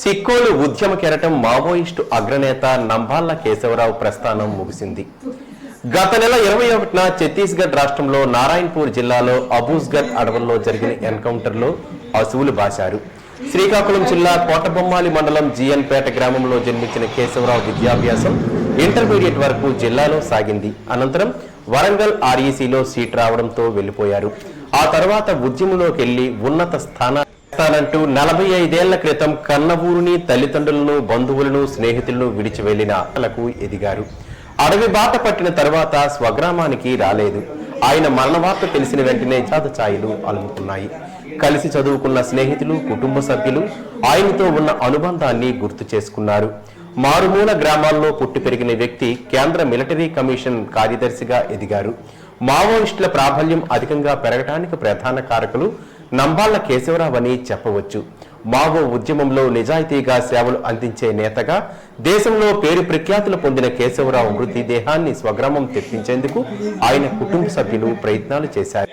సిక్కోలు ఉద్యమ కెరటం మావోయిస్టు అగ్రనేత నంబాళ్ళ కేశవరావు ప్రస్థానం ముగిసింది. గత నెల ఇరవై ఒకటిన ఛత్తీస్గఢ్ రాష్ట్రంలో నారాయణపూర్ జిల్లాలో అబూస్గఢ్ అడవుల్లో జరిగిన ఎన్కౌంటర్లో అసువులు బాశారు. శ్రీకాకుళం జిల్లా కోటబొమ్మాలి మండలం జీఎన్పేట గ్రామంలో జన్మించిన కేశవరావు విద్యాభ్యాసం ఇంటర్మీడియట్ వరకు జిల్లాలో సాగింది. అనంతరం వరంగల్ ఆర్ఈసీలో సీట్ రావడంతో వెళ్ళిపోయారు ఆ తర్వాత ఉద్యమంలోకి వెళ్ళి ఉన్నత స్థాన చేస్తానంటూ నలభై ఐదేళ్ళ క్రితం కన్నవూరుని తల్లిదండ్రులను బంధువులను స్నేహితులను విడిచి వెళ్ళిన ఎదిగారు. అడవి బాట పట్టిన తర్వాత స్వగ్రామానికి రాలేదు. ఆయన మరణ వార్త తెలిసిన వెంటనే జాత ఛాయలు అలుముకున్నాయి కలిసి చదువుకున్న స్నేహితులు కుటుంబ సభ్యులు ఆయనతో ఉన్న అనుబంధాన్ని గుర్తు చేసుకున్నారు. మారుమూల గ్రామాల్లో పుట్టి పెరిగిన వ్యక్తి కేంద్ర మిలిటరీ కమిషన్ కార్యదర్శిగా ఎదిగారు. మావోయిస్టుల ప్రాబల్యం అధికంగా పెరగటానికి ప్రధాన కారకులు నంబాళ్ళ కేశవరావు అని చెప్పవచ్చు. మావో ఉద్యమంలో నిజాయితీగా సేవలు అందించే నేతగా దేశంలో పేరు ప్రఖ్యాతులు పొందిన కేశవరావు మృతి దేహాన్ని స్వగ్రామం తెప్పించేందుకు ఆయన కుటుంబ సభ్యులు ప్రయత్నాలు చేశారు.